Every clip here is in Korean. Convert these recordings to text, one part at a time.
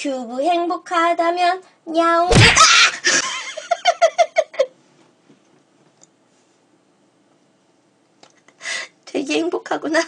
큐브 행복하다면 야옹. 되게 행복하구나.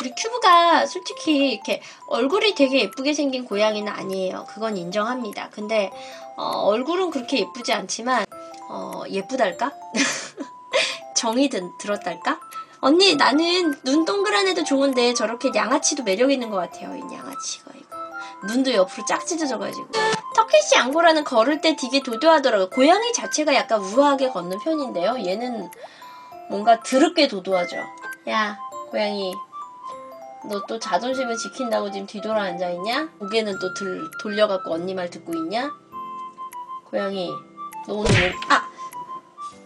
우리 큐브가 솔직히 이렇게 얼굴이 되게 예쁘게 생긴 고양이는 아니에요. 그건 인정합니다. 근데 어, 얼굴은 그렇게 예쁘지 않지만 어, 예쁘달까? 정이 든, 들었달까? 언니 나는 눈 동그란 애도 좋은데 저렇게 양아치도 매력 있는 것 같아요. 이 양아치가 이거. 눈도 옆으로 짝 찢어져가지고. 터키시 앙고라는 걸을 때 되게 도도하더라고요. 고양이 자체가 약간 우아하게 걷는 편인데요. 얘는 뭔가 드럽게 도도하죠. 야 고양이 너 또 자존심을 지킨다고 지금 뒤돌아 앉아있냐? 고개는 또 들, 돌려갖고 언니 말 듣고 있냐? 고양이 너 오늘 왜... 아!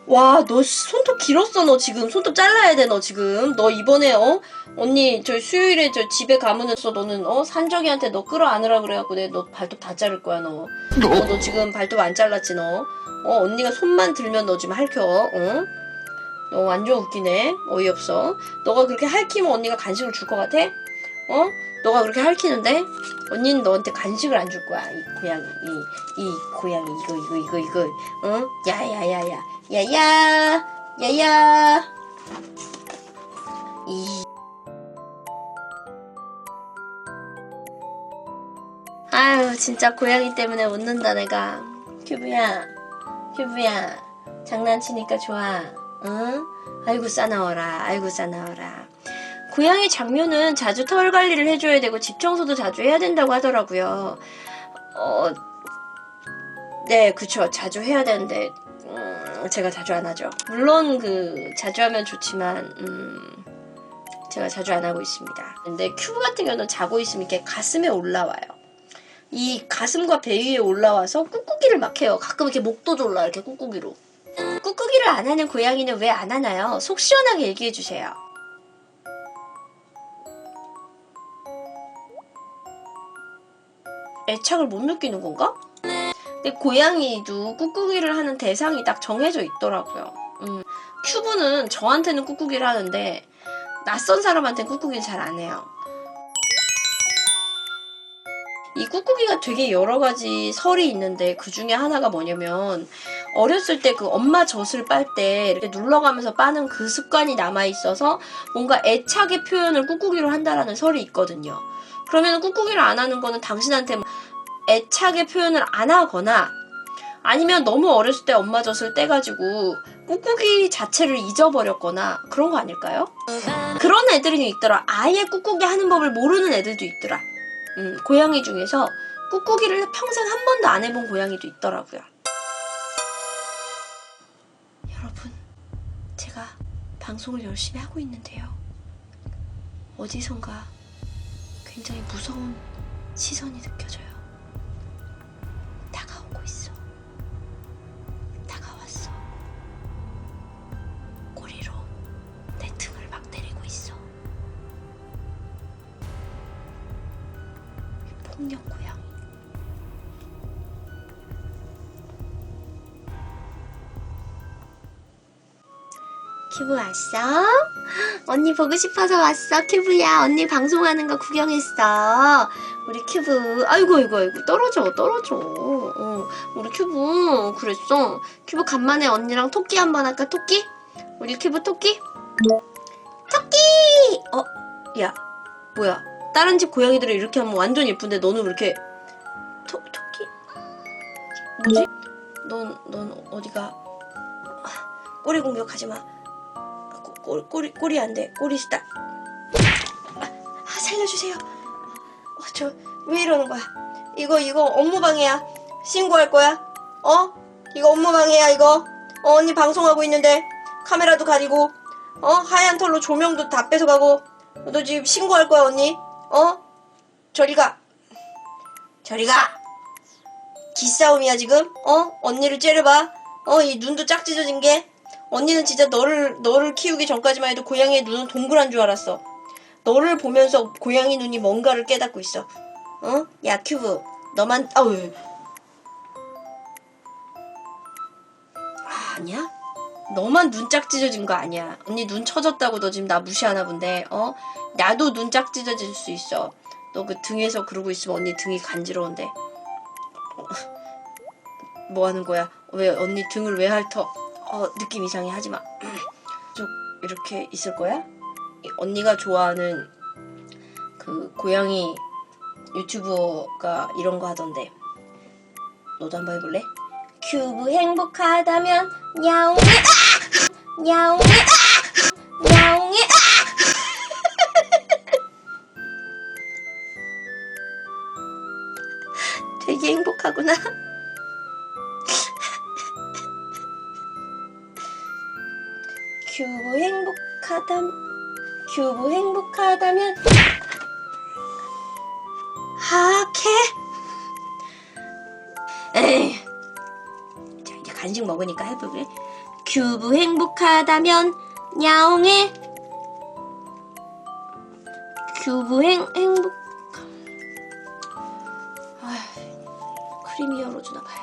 와, 너 손톱 길었어, 너 지금. 손톱 잘라야 돼, 너 지금. 너 이번에, 어? 언니, 저 수요일에 저 집에 가면은 서 너는, 어? 산적이한테 너 끌어안으라 그래갖고 내가 너 발톱 다 자를 거야, 너. 어, 너 지금 발톱 안 잘랐지, 너. 어, 언니가 손만 들면 너 지금 핥혀, 어? 너 완전 웃기네. 어이없어. 너가 그렇게 핥히면 언니가 간식을 줄 것 같아? 어? 너가 그렇게 핥히는데? 언니는 너한테 간식을 안 줄 거야. 이 고양이, 이, 이 고양이, 이거, 이거, 이거, 이거. 응? 야 야 야 야. 야 야. 야 야. 이. 아유, 진짜 고양이 때문에 웃는다, 내가. 큐브야. 큐브야. 장난치니까 좋아. 응? 아이고, 싸나워라. 아이고, 싸나워라. 고양이 장묘는 자주 털 관리를 해줘야 되고 집 청소도 자주 해야 된다고 하더라고요. 어, 네, 그쵸. 자주 해야 되는데, 음, 제가 자주 안 하죠. 물론 그, 자주 하면 좋지만, 음, 제가 자주 안 하고 있습니다. 근데 큐브 같은 경우는 자고 있으면 이렇게 가슴에 올라와요. 이 가슴과 배 위에 올라와서 꾹꾹이를 막 해요. 가끔 이렇게 목도 졸라, 이렇게 꾹꾹이로. 꾹꾹이를 안 하는 고양이는 왜 안 하나요? 속 시원하게 얘기해 주세요. 애착을 못 느끼는 건가? 근데 고양이도 꾹꾹이를 하는 대상이 딱 정해져 있더라고요. 음, 큐브는 저한테는 꾹꾹이를 하는데 낯선 사람한테는 꾹꾹이를 잘 안 해요. 이 꾹꾹이가 되게 여러 가지 설이 있는데 그 중에 하나가 뭐냐면 어렸을 때 그 엄마 젖을 빨 때 이렇게 눌러가면서 빠는 그 습관이 남아 있어서 뭔가 애착의 표현을 꾹꾹이로 한다라는 설이 있거든요. 그러면 꾹꾹이를 안 하는 거는 당신한테 뭐 애착의 표현을 안 하거나 아니면 너무 어렸을 때 엄마 젖을 떼가지고 꾹꾹이 자체를 잊어버렸거나 그런 거 아닐까요? 그런 애들이 있더라. 아예 꾹꾹이 하는 법을 모르는 애들도 있더라. 음, 고양이 중에서 꾹꾹이를 평생 한 번도 안 해본 고양이도 있더라고요. 여러분, 제가 방송을 열심히 하고 있는데요. 어디선가 굉장히 무서운 시선이 느껴져요. 고양이. 큐브 왔어? 언니 보고 싶어서 왔어, 큐브야. 언니 방송하는 거 구경했어. 우리 큐브, 아이고, 아이고, 아이고, 떨어져, 떨어져. 어, 우리 큐브, 그랬어. 큐브 간만에 언니랑 토끼 한 번 할까, 토끼? 우리 큐브 토끼? 토끼! 어, 야, 뭐야. 다른 집 고양이들이 이렇게 하면 완전 예쁜데 너는 왜 이렇게 토, 토끼? 뭐지? 넌, 넌 어디가 아, 꼬리 공격하지 마. 아, 꼬, 꼬, 꼬리, 꼬리 안 돼. 꼬리 싫다. 아, 아, 살려주세요. 어, 저, 왜 이러는 거야? 이거, 이거 업무방해야. 신고할 거야? 어? 이거 업무방해야, 이거. 어, 언니 방송하고 있는데. 카메라도 가리고. 어? 하얀 털로 조명도 다 뺏어가고. 너 지금 신고할 거야, 언니? 어? 저리 가. 저리 가. 기싸움이야, 지금? 어? 언니를 째려봐. 어? 이 눈도 짝 찢어진 게. 언니는 진짜 너를, 너를 키우기 전까지만 해도 고양이의 눈은 동그란 줄 알았어. 너를 보면서 고양이 눈이 뭔가를 깨닫고 있어. 어? 야 큐브 너만 아우 아, 아니야? 너만 눈 짝 찢어진 거 아니야. 언니 눈 처졌다고 너 지금 나 무시하나 본데. 어? 나도 눈 짝 찢어질 수 있어. 너 그 등에서 그러고 있으면 언니 등이 간지러운데. 어, 뭐 하는 거야? 왜 언니 등을 왜 핥어? 어, 느낌 이상해 하지 마. 쭉 이렇게 있을 거야? 이 언니가 좋아하는 그 고양이 유튜버가 이런 거 하던데. 너도 한번 해볼래? 큐브 행복하다면 야옹이 아! 야옹이 아! 야옹이 아! 되게 행복하구나. 큐브 행복하다 큐브 행복하다면 하케 에이 자 이제 간식 먹으니까 해볼래 큐브 행복하다면 야옹해 큐브 행 행복. 아 크리미어로 주나 봐요